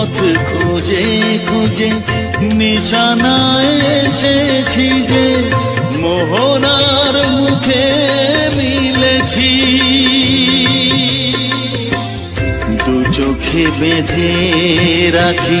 পথ খুঁজে খুঁজে নিশানায় এসেছি যে মোহনার মুখে মিলেছি। দু চোখে বেঁধে রাখি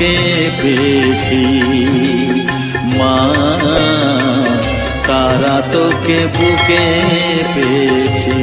তোকে পেয়েছি। মা তারা তোকে বুকে পেয়েছি।